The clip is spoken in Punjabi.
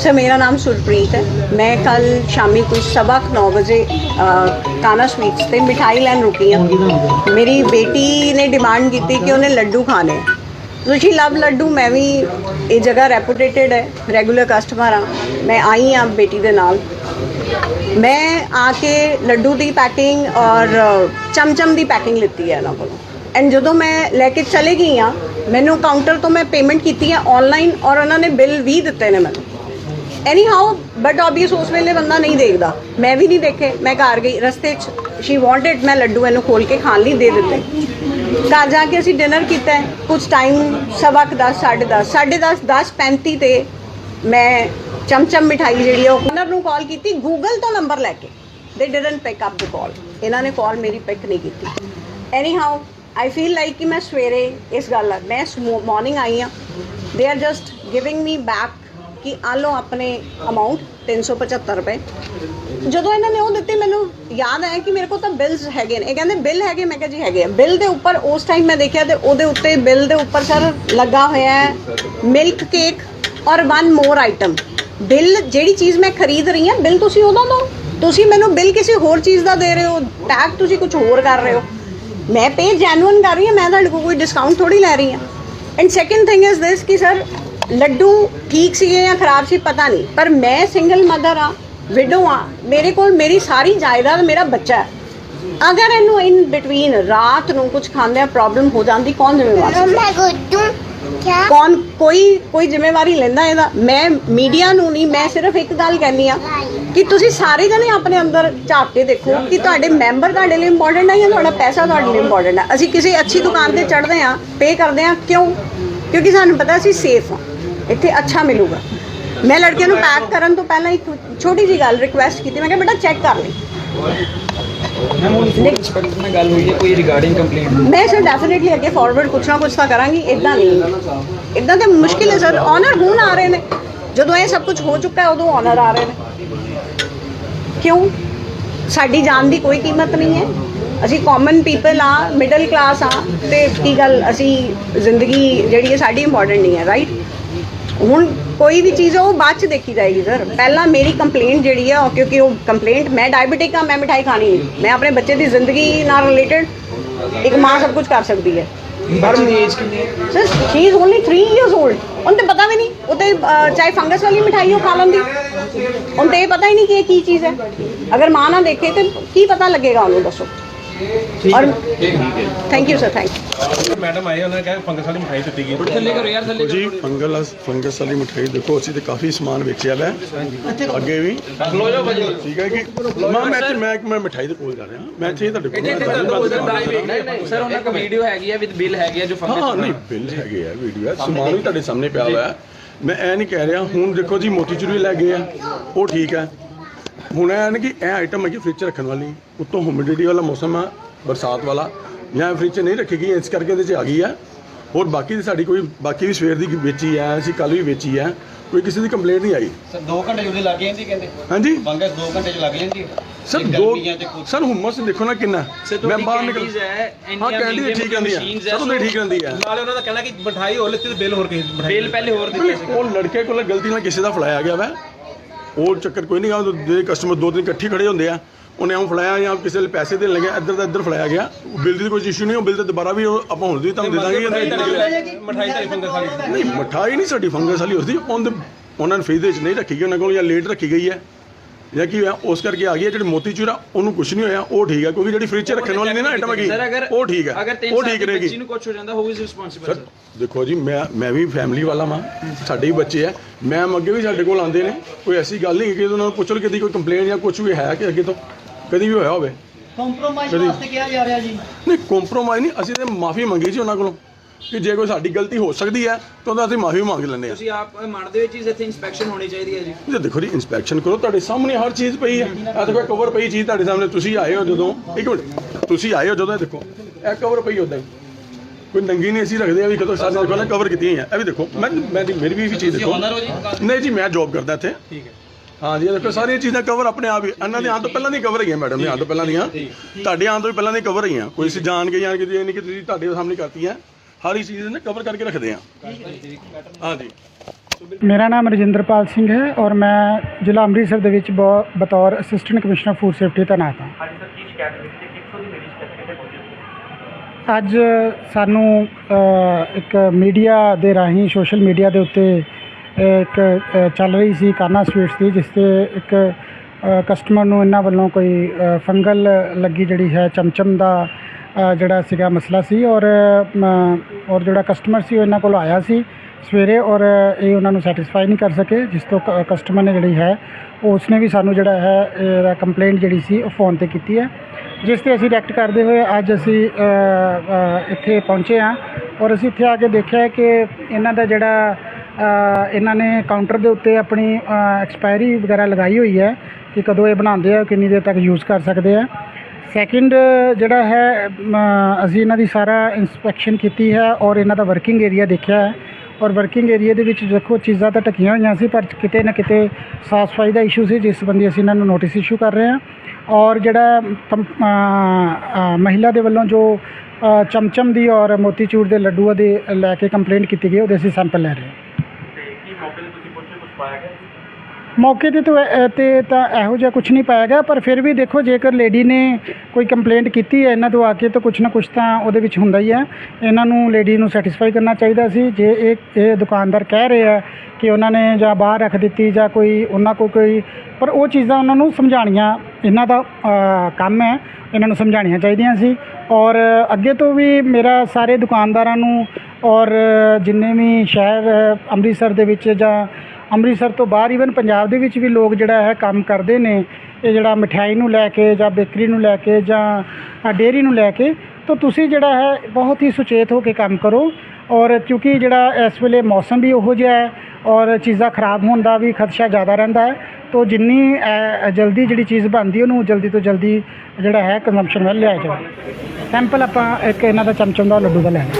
ਸਰ ਮੇਰਾ ਨਾਮ ਸੁਰਪ੍ਰੀਤ ਹੈ ਮੈਂ ਕੱਲ ਸ਼ਾਮੀ ਕੁਝ ਸਵਾ 9 ਵਜੇ ਕਾਨਾ ਸਵੀਟਸ ਤੇ ਮਿਠਾਈ ਲੈਣ ਰੁਕੀ ਹਾਂ ਮੇਰੀ ਬੇਟੀ ਨੇ ਡਿਮਾਂਡ ਕੀਤੀ ਕਿ ਉਹਨੇ ਲੱਡੂ ਖਾਣੇ ਤੁਸੀਂ ਲਵ ਲੱਡੂ ਮੈਂ ਵੀ ਇਹ ਜਗ੍ਹਾ ਰੈਪੂਟੇਟਡ ਹੈ ਰੈਗੂਲਰ ਕਸਟਮਰ ਆ ਮੈਂ ਆਈ ਆ ਬੇਟੀ ਦੇ ਨਾਲ ਮੈਂ ਆ ਕੇ ਲੱਡੂ ਦੀ ਪੈਕਿੰਗ ਔਰ ਚਮਚਮ ਦੀ ਪੈਕਿੰਗ ਲਿੱਤੀ ਹੈ ਇਹਨਾਂ ਕੋਲੋਂ ਐਂਡ ਜਦੋਂ ਮੈਂ ਲੈ ਕੇ ਚਲੇ ਗਈ ਆ ਮੈਨੂੰ ਕਾਊਂਟਰ ਤੋਂ ਮੈਂ ਪੇਮੈਂਟ ਕੀਤੀ ਹੈ ਆਨਲਾਈਨ ਔਰ ਉਹਨਾਂ ਨੇ ਬਿੱਲ ਵੀ ਦਿੱਤੇ ਨੇ ਮੈਨੂੰ ਐਨੀ ਹਾਊ ਬਟ ਆਬਵੀਅਸ ਉਸ ਵੇਲੇ ਬੰਦਾ ਨਹੀਂ ਦੇਖਦਾ। ਮੈਂ ਵੀ ਨਹੀਂ ਦੇਖੇ। ਮੈਂ ਘਰ ਗਈ। ਰਸਤੇ 'ਚ ਸ਼ੀ ਵਾਂਟਡ ਮੈਂ ਲੱਡੂ ਇਹਨੂੰ ਖੋਲ ਕੇ ਖਾਣ ਲਈ ਦੇ ਦਿੱਤੇ। ਘਰ ਜਾ ਕੇ ਅਸੀਂ ਡਿਨਰ ਕੀਤਾ ਹੈ। ਕੁਝ ਟਾਈਮ ਸਵਾ ਕੁ ਦਸ, ਸਾਢੇ 10 ਸਾਢੇ 10 10 35 ਤੇ ਮੈਂ ਚਮਚਮ ਮਿਠਾਈ ਜਿਹੜੀ ਆ ਉਹ ਨੂੰ ਕਾਲ ਕੀਤੀ। ਗੂਗਲ ਤੋਂ ਨੰਬਰ ਲੈ ਕੇ। ਦੇ didn't pick up the call ਇਹਨਾਂ ਨੇ ਕਾਲ ਮੇਰੀ ਪਿਕ ਨਹੀਂ ਕੀਤੀ। Anyhow I feel like ਕਿ ਮੈਂ ਸਵੇਰੇ ਇਸ ਗੱਲ ਆ ਮੈਂ ਮਾਰਨਿੰਗ ਆਈ ਆ they are just giving me back ਕਿ ਆ ਲਓ ਆਪਣੇ ਅਮਾਉਂਟ 375 ਰੁਪਏ। ਜਦੋਂ ਇਹਨਾਂ ਨੇ ਉਹ ਦਿੱਤੇ, ਮੈਨੂੰ ਯਾਦ ਆਇਆ ਕਿ ਮੇਰੇ ਕੋਲ ਤਾਂ ਬਿਲਸ ਹੈਗੇ ਨੇ। ਇਹ ਕਹਿੰਦੇ ਬਿੱਲ ਹੈਗੇ, ਮੈਂ ਕਿਹਾ ਜੀ ਹੈਗੇ ਆ। ਬਿੱਲ ਦੇ ਉੱਪਰ ਉਸ ਟਾਈਮ ਮੈਂ ਦੇਖਿਆ ਤੇ ਉਹਦੇ ਉੱਤੇ ਬਿੱਲ ਦੇ ਉੱਪਰ ਸਰ ਲੱਗਾ ਹੋਇਆ ਹੈ ਮਿਲਕ ਕੇਕ ਔਰ ਵਨ ਮੋਰ ਆਈਟਮ ਬਿੱਲ ਜਿਹੜੀ ਚੀਜ਼ ਮੈਂ ਖਰੀਦ ਰਹੀ ਹਾਂ ਬਿੱਲ ਤੁਸੀਂ ਉਹਦਾ ਦੋ ਤੁਸੀਂ ਮੈਨੂੰ ਬਿੱਲ ਕਿਸੇ ਹੋਰ ਚੀਜ਼ ਦਾ ਦੇ ਰਹੇ ਹੋ ਟੈਗ ਤੁਸੀਂ ਕੁਝ ਹੋਰ ਕਰ ਰਹੇ ਹੋ। ਮੈਂ ਪੇ ਜੈਨੂਇਨ ਕਰ ਰਹੀ ਹਾਂ, ਮੈਂ ਤੁਹਾਡੇ ਕੋਲ ਕੋਈ ਡਿਸਕਾਊਂਟ ਥੋੜੀ ਲੈ ਰਹੀ ਹਾਂ। And second thing is this ਕਿ ਸਰ ਲੱਡੂ ਠੀਕ ਸੀਗੇ ਜਾਂ ਖਰਾਬ ਸੀ ਪਤਾ ਨਹੀਂ ਪਰ ਮੈਂ ਸਿੰਗਲ ਮਦਰ ਆ ਵਿਡੋ ਆ ਮੇਰੇ ਕੋਲ ਮੇਰੀ ਸਾਰੀ ਜਾਇਦਾਦ ਮੇਰਾ ਬੱਚਾ ਹੈ। ਅਗਰ ਇਹਨੂੰ ਇਨ ਬਿਟਵੀਨ ਰਾਤ ਨੂੰ ਕੁਝ ਖਾਂਦੇ ਆ ਪ੍ਰੋਬਲਮ ਹੋ ਜਾਂਦੀ ਕੌਣ ਜ਼ਿੰਮੇਵਾਰ ਕੌਣ ਕੋਈ ਕੋਈ ਜ਼ਿੰਮੇਵਾਰੀ ਲੈਂਦਾ ਇਹਦਾ? ਮੈਂ ਮੀਡੀਆ ਨੂੰ ਨਹੀਂ ਮੈਂ ਸਿਰਫ ਇੱਕ ਗੱਲ ਕਹਿੰਦੀ ਆ ਕਿ ਤੁਸੀਂ ਸਾਰੇ ਜਣੇ ਆਪਣੇ ਅੰਦਰ ਝਾਕ ਕੇ ਦੇਖੋ ਕਿ ਤੁਹਾਡੇ ਮੈਂਬਰ ਤੁਹਾਡੇ ਲਈ ਇੰਪੋਰਟੈਂਟ ਹੈ ਜਾਂ ਤੁਹਾਡਾ ਪੈਸਾ ਤੁਹਾਡੇ ਲਈ ਇੰਪੋਰਟੈਂਟ ਹੈ ਅਸੀਂ ਕਿਸੇ ਅੱਛੀ ਦੁਕਾਨ ਤੇ ਚੜਦੇ ਆ ਪੇ ਕਰਦੇ ਆ ਕਿਉਂ? ਕਿਉਂਕਿ ਸਾਨੂੰ ਪਤਾ ਅਸੀਂ ਸੇਫ ਆ ਇੱਥੇ ਅੱਛਾ ਮਿਲੂਗਾ। ਮੈਂ ਲੜਕਿਆਂ ਨੂੰ ਪੈਕ ਕਰਨ ਤੋਂ ਪਹਿਲਾਂ ਇੱਕ ਛੋਟੀ ਜੀ ਗੱਲ ਰਿਕੁਐਸਟ ਕੀਤੀ। ਮੈਂ ਕਿਹਾ ਬੇਟਾ ਚੈੱਕ ਕਰ ਲਈ। ਮੈਮ ਹੁਣ ਫੂਡ ਇੰਸਪੈਕਟਰ ਨਾਲ ਗੱਲ ਹੋਈ ਹੈ ਕੋਈ ਰਿਗਾਰਡਿੰਗ ਕੰਪਲੇਂਟ ਮੈਂ ਸਰ ਡੈਫੀਨਿਟਲੀ ਅੱਗੇ ਫਾਰਵਰਡ ਕੁਛ ਨਾ ਕੁਛ ਤਾਂ ਕਰਾਂਗੀ ਇਦਾਂ ਨਹੀਂ। ਇਦਾਂ ਤੇ ਮੁਸ਼ਕਿਲ ਹੈ ਸਰ। ਆਨਰ ਹੁਣ ਆ ਰਹੇ ਨੇ। ਜਦੋਂ ਇਹ ਸਭ ਕੁਝ ਹੋ ਚੁੱਕਾ ਹੈ ਉਦੋਂ ਆਨਰ ਆ ਰਹੇ ਨੇ। ਕਿਉਂ? ਸਾਡੀ ਜਾਨ ਦੀ ਕੋਈ ਕੀਮਤ ਨਹੀਂ ਹੈ। ਅਸੀਂ ਕਾਮਨ ਪੀਪਲ ਆ ਮਿਡਲ ਕਲਾਸ ਆ ਤੇ ਕੀ ਗੱਲ ਅਸੀਂ ਜ਼ਿੰਦਗੀ ਜਿਹੜੀ ਹੈ ਸਾਡੀ ਇੰਪੋਰਟੈਂਟ ਨਹੀਂ ਹੈ ਰਾਈਟ ਹੁਣ ਕੋਈ ਵੀ ਚੀਜ਼ ਉਹ ਬਾਅਦ ਚ ਦੇਖੀ ਜਾਏਗੀ ਸਰ ਪਹਿਲਾਂ ਮੇਰੀ ਕੰਪਲੇਂਟ ਜਿਹੜੀ ਆ ਉਹ ਕਿਉਂਕਿ ਉਹ ਕੰਪਲੇਂਟ ਮੈਂ ਡਾਇਬੀਟਿਕ ਆ ਮੈਂ ਮਿਠਾਈ ਖਾਣੀ ਨਹੀਂ ਮੈਂ ਆਪਣੇ ਬੱਚੇ ਦੀ ਜ਼ਿੰਦਗੀ ਨਾਲ ਰਿਲੇਟਡ ਇੱਕ ਮਾਂ ਸਭ ਕੁਝ ਕਰ ਸਕਦੀ ਹੈ। ਬੱਚੇ ਦੀ ਏਜ ਕਿੰਨੀ ਹੈ? Sir she is only 3 years old ਉਹਨੂੰ ਤੇ ਪਤਾ ਵੀ ਨਹੀਂ ਉਹ ਤੇ ਚਾਹੇ ਫੰਗਸ ਵਾਲੀ ਮਿਠਾਈ ਉਹ ਖਾ ਲੈਂਦੀ। ਉਹਨੂੰ ਤੇ ਪਤਾ ਹੀ ਨਹੀਂ ਕਿ ਇਹ ਕੀ ਚੀਜ਼ ਹੈ। ਅਗਰ ਮਾਂ ਨਾ ਦੇਖੇ ਤੇ ਕੀ ਪਤਾ ਲੱਗੇਗਾ ਉਹਨੂੰ ਦੱਸੋ। ਔਰ thank you sir thank madam ਆਏ ਉਹਨਾਂ ਨੇ ਕਿਹਾ ਫੰਗਸ ਵਾਲੀ ਮਿਠਾਈ ਦਿੱਤੀ ਗਈ। ਥੱਲੇ ਕਰੋ ਯਾਰ ਥੱਲੇ ਜੀ ਫੰਗਸ ਫੰਗਸ ਵਾਲੀ ਮਠਾਈ ਦੇਖੋ ਅਸੀਂ ਤੇ ਕਾਫੀ ਸਮਾਨ ਵੇਚਿਆ ਵੈ। ਅੱਗੇ ਵੀ। ਠੀਕ ਹੈ ਕਿ ਮੈਂ ਮੈਂ ਮੈਂ ਮੈਂ ਮਿਠਾਈ ਦੇ ਕੋਲ ਜਾ ਰਿਹਾ। ਮੈਂ ਇੱਥੇ ਤੁਹਾਡੇ ਕੋਲ ਸਰ ਉਹਨਾਂ ਕੋਲ ਵੀਡੀਓ ਹੈਗੀ ਹੈ ਵਿਦ ਬਿੱਲ ਹੈਗੀ ਹੈ ਜੋ ਹਾਂ ਹਾਂ ਨਹੀਂ ਬਿੱਲ ਹੈਗੇ ਆ ਵੀਡੀਓ ਹੈ ਸਮਾਨ ਵੀ ਤੁਹਾਡੇ ਸਾਹਮਣੇ ਪਿਆ ਹੋਇਆ ਹੈ ਮੈਂ ਇਹ ਨਹੀਂ ਕਹਿ ਰਿਹਾ ਹੁਣ ਦੇਖੋ ਜੀ ਮੋਤੀਚੂਰ ਵੀ ਲੈ ਗਏ ਆ। ਉਹ ਠੀਕ ਹੈ। ਹੁਣ ਇਹ ਨਾ ਕਿ ਇਹ ਆਈਟਮ ਹੈਗੀ ਫ੍ਰਿਜ 'ਚ ਰੱਖਣ ਵਾਲੀ ਉੱਤੋਂ ਹਿਊਮਿਡਿਟੀ ਵਾਲਾ ਮੌਸਮ ਹੈ ਬਰਸਾਤ ਵਾਲਾ। ਜਾਂ ਫ੍ਰਿਜ 'ਚ ਨਹੀਂ ਰੱਖੀ ਗਈ ਇਸ ਕਰਕੇ ਇਹਦੇ 'ਚ ਆ ਗਈ ਹੈ ਹੋਰ ਬਾਕੀ ਦੀ ਸਾਡੀ ਕੋਈ ਬਾਕੀ ਵੀ ਸਵੇਰ ਦੀ ਵੇਚੀ ਹੈ ਅਸੀਂ ਕੱਲ ਵੀ ਵੇਚੀ ਹੈ ਕੋਈ ਕਿਸੇ ਦੀ ਕੰਪਲੇਂਟ ਨਹੀਂ ਆਈ। ਸਰ 2 ਘੰਟੇ ਉਹਦੇ ਲੱਗ ਜਾਂਦੀ ਕਹਿੰਦੇ। ਹਾਂਜੀ? ਫੰਗਸ 2 ਘੰਟੇ ਚ ਲੱਗ ਜਾਂਦੀ ਸਰ ਦੋ ਸਰ ਹੁਮਸ ਦੇਖੋ ਨਾ ਕਿੰਨਾ। ਮੈਂ ਬਾਹਰ ਨਿਕਲ ਹੈ ਕੈਂਡੀ ਠੀਕ ਰਹਿੰਦੀ ਹੈ ਸਰ ਉਹਦੇ ਠੀਕ ਰਹਿੰਦੀ ਹੈ ਨਾਲੇ ਉਹਨਾਂ ਦਾ ਕਹਿਣਾ ਕਿ ਮਿਠਾਈ ਹੋਰ ਲਿੱਤੀ ਤੇ ਬਿੱਲ ਹੋਰ ਕਿਸੇ ਮਿਠਾਈ ਬਿੱਲ ਪਹਿਲੇ ਹੋਰ ਦਿੱਤੇ ਸੀ ਉਹ ਲੜਕੇ ਕੋਲ ਗਲਤੀ ਨਾਲ ਕਿਸੇ ਦਾ ਫਲਾਇਆ ਗਿਆ ਵਾ। ਉਹ ਚੱਕਰ ਕੋਈ ਨਹੀਂ ਗਾ ਜਿਹੜੇ ਕਸਟਮਰ ਦੋ ਤਿੰਨ ਇਕੱਠੇ ਖੜੇ ਹੁੰਦੇ ਆ ਉਹਨੇ ਆਉਂ ਫਲਾਇਆ ਜਾਂ ਕਿਸੇ ਲਈ ਪੈਸੇ ਦੇਣ ਲੱਗਿਆ ਇੱਧਰ ਦਾ ਇੱਧਰ ਫਲਾਇਆ ਗਿਆ। ਬਿੱਲ ਦੀ ਕੋਈ ਇਸ਼ੂ ਨਹੀਂ ਉਹ ਬਿੱਲ ਤੇ ਦੁਬਾਰਾ ਵੀ ਉਹ ਆਪਾਂ ਹੁਣ ਦੀ ਤੁਹਾਨੂੰ ਦੇ ਦਾਂਗੇ ਮਿਠਾਈ ਤਾਂ ਫੰਗਸ ਵਾਲੀ ਨਹੀਂ ਮਠਾਈ ਨਹੀਂ ਸਾਡੀ ਫੰਗਸ ਵਾਲੀ ਉਹਦੇ ਉਹਨਾਂ ਨੇ ਫ੍ਰਿਜ ਦੇ ਵਿੱਚ ਨਹੀਂ ਰੱਖੀ ਗਈ ਉਹਨਾਂ ਕੋਲ ਜਾਂ ਲੇਟ ਰੱਖੀ ਗਈ ਹੈ। ਜਾਂ ਕੀ ਹੋਇਆ ਉਸ ਕਰਕੇ ਆ ਗਈ ਹੈ ਜਿਹੜੀ ਮੋਤੀਚੂਰ ਆ ਉਹਨੂੰ ਕੁਝ ਨਹੀਂ ਹੋਇਆ ਉਹ ਠੀਕ ਹੈ ਕਿਉਂਕਿ ਜਿਹੜੀ ਫ੍ਰਿਜ 'ਚ ਰੱਖਣ ਵਾਲੀ ਨਹੀਂ ਨਾ ਆਈਟਮ ਹੈਗੀ ਸਰ ਅਗਰ ਉਹ ਠੀਕ ਹੈ ਅਗਰ 3 ਉਹ ਸਾਲ ਠੀਕ ਦੀ ਰਹੇਗੀ। ਬੱਚੀ ਨੂੰ ਕੁਝ ਹੋ ਜਾਂਦਾ ਹੂ ਇਜ਼ ਰਿਸਪੌਂਸਿਬਲ ਸਰ ਦੇਖੋ ਜੀ ਮੈਂ ਮੈਂ ਵੀ ਫੈਮਿਲੀ ਵਾਲਾ ਮਾਂ ਸਾਡੇ ਵੀ ਬੱਚੇ ਆ ਮੈਮ ਅੱਗੇ ਵੀ ਸਾਡੇ ਕੋਲ ਆਉਂਦੇ ਨੇ ਕੋਈ ਐਸੀ ਗੱਲ ਨਹੀਂ ਕਿ ਉਹਨਾਂ ਨੂੰ ਪੁੱਛ ਲਓ ਕਦੀ ਕੋਈ ਕੰਪਲੇਂਟ ਜਾਂ ਕੁਝ ਵੀ ਹੈ ਕਿ ਅੱਗੇ ਤੋਂ ਕਦੀ ਵੀ ਹੋਇਆ ਹੋਵੇ। ਕੰਪਰੋਮਾਈਜ਼ ਵਾਸਤੇ ਕਿਹਾ ਜਾ ਰਿਹਾ ਜੀ। ਨਹੀਂ ਕੰਪਰੋਮਾਈਜ਼ ਨਹੀਂ ਅਸੀਂ ਤੇ ਮਾਫੀ ਮੰਗੀ ਸੀ ਉਹਨਾਂ ਕੋਲੋਂ। ਕਿ ਜੇ ਕੋਈ ਸਾਡੀ ਗਲਤੀ ਹੋ ਸਕਦੀ ਹੈ ਤਾਂ ਉਹਦਾ ਅਸੀਂ ਮਾਫੀ ਮੰਗ ਲੈਂਦੇ ਹਾਂ। ਤੁਸੀਂ ਆਪ ਮੰਨਦੇ ਹੋ ਚੀਜ਼ ਇੱਥੇ ਇਨਸਪੈਕਸ਼ਨ ਹੋਣੀ ਚਾਹੀਦੀ ਹੈ ਜੀ। ਇਹ ਦੇਖੋ ਜੀ ਇਨਸਪੈਕਸ਼ਨ ਕਰੋ ਤੁਹਾਡੇ ਸਾਹਮਣੇ ਹਰ ਚੀਜ਼ ਪਈ ਹੈ। ਇਹ ਦੇਖੋ ਕਵਰ ਪਈ ਚੀਜ਼ ਤੁਹਾਡੇ ਸਾਹਮਣੇ ਤੁਸੀਂ ਆਏ ਹੋ ਜਦੋਂ ਇੱਕ ਮਿੰਟ ਤੁਸੀਂ ਆਏ ਹੋ ਜਦੋਂ ਇਹ ਦੇਖੋ ਇਹ ਕਵਰ ਪਈ ਉਦਾਂ ਹੀ। ਕੋਈ ਨੰਗੀ ਨਹੀਂ ਅਸੀਂ ਰੱਖਦੇ ਆ ਵੀ ਕਦੋਂ ਦੇਖੋ ਨਾ ਕਵਰ ਕੀਤੀਆਂ ਹੋਈਆਂ। ਇਹ ਵੀ ਦੇਖੋ ਮੈਂ ਮੈਂ ਮੇਰੀ ਵੀ ਇਹ ਚੀਜ਼ ਦੇਖੋ। ਨਹੀਂ ਜੀ ਮੈਂ ਜੌਬ ਕਰਦਾ ਇੱਥੇ। ਠੀਕ ਹੈ। ਹਾਂ ਜੀ ਇਹ ਦੇਖੋ ਸਾਰੀਆਂ ਚੀਜ਼ਾਂ ਕਵਰ ਆਪਣੇ ਆਪ ਹੀ ਇਹਨਾਂ ਦੇ ਆਉਣ ਤੋਂ ਪਹਿਲਾਂ ਦੀ ਕਵਰ ਹੈਗੀਆਂ ਮੈਡਮ ਦੇ ਆਉਣ ਤੋਂ ਪਹਿਲਾਂ ਦੀਆਂ। ਤੁਹਾਡੇ ਆਉਣ ਤੋਂ ਵੀ ਪਹਿਲਾਂ ਦੀ ਕਵਰ ਹੈਗੀਆਂ। ਕੋਈ ਅਸੀਂ ਜਾਣ ਕੇ ਜਾਣ ਕੇ ਇਹ ਨਹੀਂ ਕਿ ਤੁਸੀਂ ਤੁਹਾਡੇ ਸਾਹਮਣੇ ਕਰਤੀਆਂ। ਹਰ ਇੱਕ ਚੀਜ਼ ਨੇ ਕਵਰ ਕਰਕੇ ਰੱਖਦੇ ਆ। ਹਾਂ ਜੀ ਮੇਰਾ ਨਾਮ ਰਜਿੰਦਰਪਾਲ ਸਿੰਘ ਹੈ ਔਰ ਮੈਂ ਜ਼ਿਲ੍ਹਾ ਅੰਮ੍ਰਿਤਸਰ ਦੇ ਵਿੱਚ ਬਤੌਰ ਅਸਿਸਟੈਂਟ ਕਮਿਸ਼ਨਰ ਫੂਡ ਸੇਫਟੀ ਤੈਨਾਤ ਹਾਂ। ਅੱਜ ਸਾਨੂੰ ਇੱਕ ਮੀਡੀਆ ਦੇ ਰਾਹੀਂ ਸੋਸ਼ਲ ਮੀਡੀਆ ਦੇ ਉੱਤੇ ਇੱਕ ਚੱਲ ਰਹੀ ਸੀ ਕਾਨਾ ਸਵੀਟਸ ਦੀ ਜਿਸ ਤੇ ਇੱਕ ਕਸਟਮਰ ਨੂੰ ਇਹਨਾਂ ਵੱਲੋਂ ਕੋਈ ਫੰਗਲ ਲੱਗੀ ਜਿਹੜੀ ਹੈ ਚਮਚਮ ਦਾ ਜਿਹੜਾ ਸੀਗਾ ਮਸਲਾ ਸੀ ਔਰ ਔਰ ਜਿਹੜਾ ਕਸਟਮਰ ਸੀ ਉਹ ਇਹਨਾਂ ਕੋਲ ਆਇਆ ਸੀ ਸਵੇਰੇ ਔਰ ਇਹ ਉਹਨਾਂ ਨੂੰ ਸੈਟੀਸਫਾਈ ਨਹੀਂ ਕਰ ਸਕੇ, ਜਿਸ ਤੋਂ ਕਸਟਮਰ ਨੇ ਜਿਹੜੀ ਹੈ ਉਹ ਉਸਨੇ ਵੀ ਸਾਨੂੰ ਜਿਹੜਾ ਹੈ, ਇਹਦਾ ਕੰਪਲੇਂਟ ਜਿਹੜੀ ਸੀ ਉਹ ਫੋਨ ਤੇ ਕੀਤੀ ਹੈ, ਜਿਸ ਤੇ ਅਸੀਂ ਰਿਐਕਟ ਕਰਦੇ ਹੋਏ ਅੱਜ ਅਸੀਂ ਇੱਥੇ ਪਹੁੰਚੇ ਹਾਂ ਔਰ ਅਸੀਂ ਇੱਥੇ ਆ ਕੇ ਦੇਖਿਆ ਕਿ ਇਹਨਾਂ ਦਾ ਜਿਹੜਾ ਇਹਨਾਂ ਨੇ ਕਾਊਂਟਰ ਦੇ ਉੱਤੇ ਆਪਣੀ ਐਕਸਪਾਇਰੀ ਵਗੈਰਾ ਲਗਾਈ ਹੋਈ ਹੈ ਕਿ ਕਦੋਂ ਇਹ ਬਣਾਉਂਦੇ ਆ, ਕਿੰਨੀ ਦੇਰ ਤੱਕ ਯੂਜ਼ ਕਰ ਸਕਦੇ ਆ। ਸੈਕਿੰਡ ਜਿਹੜਾ ਹੈ ਅਸੀਂ ਇਹਨਾਂ ਦੀ ਸਾਰਾ ਇਨਸਪੈਕਸ਼ਨ ਕੀਤੀ ਹੈ ਔਰ ਇਹਨਾਂ ਦਾ ਵਰਕਿੰਗ ਏਰੀਆ ਦੇਖਿਆ ਹੈ। ਔਰ ਵਰਕਿੰਗ ਏਰੀਆ ਦੇ ਵਿੱਚ ਦੇਖੋ, ਚੀਜ਼ਾਂ ਤਾਂ ਢਕੀਆਂ ਹੋਈਆਂ ਸੀ, ਪਰ ਕਿਤੇ ਨਾ ਕਿਤੇ ਸਾਫ਼ ਸਫ਼ਾਈ ਦਾ ਇਸ਼ੂ ਸੀ, ਜਿਸ ਸੰਬੰਧੀ ਅਸੀਂ ਇਹਨਾਂ ਨੂੰ ਨੋਟਿਸ ਇਸ਼ੂ ਕਰ ਰਹੇ ਹਾਂ। ਔਰ ਜਿਹੜਾ ਕੰਪ- ਮਹਿਲਾ ਦੇ ਵੱਲੋਂ ਜੋ ਚਮਚਮ ਦੀ ਔਰ ਮੋਤੀਚੂਰ ਦੇ ਲੱਡੂਆਂ ਦੇ ਲੈ ਕੇ ਕੰਪਲੇਂਟ ਕੀਤੀ ਗਈ, ਉਹਦੇ ਅਸੀਂ ਸੈਂਪਲ ਲੈ ਰਹੇ ਹਾਂ। ਮੌਕੇ ਤੇ ਤਾਂ ਇਹ- ਤੇ ਤਾਂ ਇਹੋ ਜਿਹਾ ਕੁਝ ਨਹੀਂ ਪਾਇਆ ਗਿਆ ਪਰ ਫਿਰ ਵੀ ਦੇਖੋ ਜੇਕਰ ਲੇਡੀ ਨੇ ਕੋਈ ਕੰਪਲੇਂਟ ਕੀਤੀ ਹੈ ਇਹਨਾਂ ਤੋਂ ਆ ਕੇ ਤਾਂ ਕੁਝ ਨਾ ਕੁਝ ਤਾਂ ਉਹਦੇ ਵਿੱਚ ਹੁੰਦਾ ਹੀ ਹੈ। ਇਹਨਾਂ ਨੂੰ ਲੇਡੀ ਨੂੰ ਸੈਟੀਸਫਾਈ ਕਰਨਾ ਚਾਹੀਦਾ ਸੀ। ਜੇ ਇਹ ਇਹ ਦੁਕਾਨਦਾਰ ਕਹਿ ਰਹੇ ਆ ਕਿ ਉਹਨਾਂ ਨੇ ਜਾਂ ਬਾਹਰ ਰੱਖ ਦਿੱਤੀ ਜਾਂ ਕੋਈ ਉਹਨਾਂ ਕੋਲ ਕੋਈ ਪਰ ਉਹ ਚੀਜ਼ਾਂ ਉਹਨਾਂ ਨੂੰ ਸਮਝਾਉਣੀਆਂ ਇਹਨਾਂ ਦਾ ਅ, ਕੰਮ ਹੈ ਇਹਨਾਂ ਨੂੰ ਸਮਝਾਉਣੀਆਂ ਚਾਹੀਦੀਆਂ ਸੀ। ਔਰ ਅੱਗੇ ਤੋਂ ਵੀ ਮੇਰਾ ਸਾਰੇ ਦੁਕਾਨਦਾਰਾਂ ਨੂੰ ਔਰ ਜਿੰਨੇ ਵੀ ਸ਼ਹਿਰ ਅ, ਅੰਮ੍ਰਿਤਸਰ ਦੇ ਵਿੱਚ ਜਾਂ ਅੰਮ੍ਰਿਤਸਰ ਤੋਂ ਬਾਹਰ ਈਵਨ ਪੰਜਾਬ ਦੇ ਵਿੱਚ ਵੀ ਲੋਕ ਜਿਹੜਾ ਹੈ ਕੰਮ ਕਰਦੇ ਨੇ, ਇਹ ਜਿਹੜਾ ਮਠਿਆਈ ਨੂੰ ਲੈ ਕੇ ਜਾਂ ਬੇਕਰੀ ਨੂੰ ਲੈ ਕੇ ਜਾਂ ਡੇਅਰੀ ਨੂੰ ਲੈ ਕੇ, ਤਾਂ ਤੁਸੀਂ ਜਿਹੜਾ ਹੈ ਬਹੁਤ ਹੀ ਸੁਚੇਤ ਹੋ ਕੇ ਕੰਮ ਕਰੋ ਔਰ ਕਿਉਂਕਿ ਜਿਹੜਾ ਇਸ ਵੇਲੇ ਮੌਸਮ ਵੀ ਉਹੋ ਜਿਹਾ ਹੈ ਔਰ ਚੀਜ਼ਾਂ ਖਰਾਬ ਹੋਣ ਦਾ ਵੀ ਖਦਸ਼ਾ ਜ਼ਿਆਦਾ ਰਹਿੰਦਾ ਹੈ, ਤਾਂ ਜਿੰਨੀ ਜਲਦੀ ਜਿਹੜੀ ਚੀਜ਼ ਬਣਦੀ ਉਹਨੂੰ ਜਲਦੀ ਤੋਂ ਜਲਦੀ ਜਿਹੜਾ ਹੈ ਕੰਜ਼ੰਪਸ਼ਨ ਵੱਲ ਲਿਆ ਜਾਵੇ। ਸੈਂਪਲ ਆਪਾਂ ਇੱਕ ਇਹਨਾਂ ਦਾ ਚਮਚਮ ਦਾ ਲੱਡੂ ਦਾ ਲੈਣਾ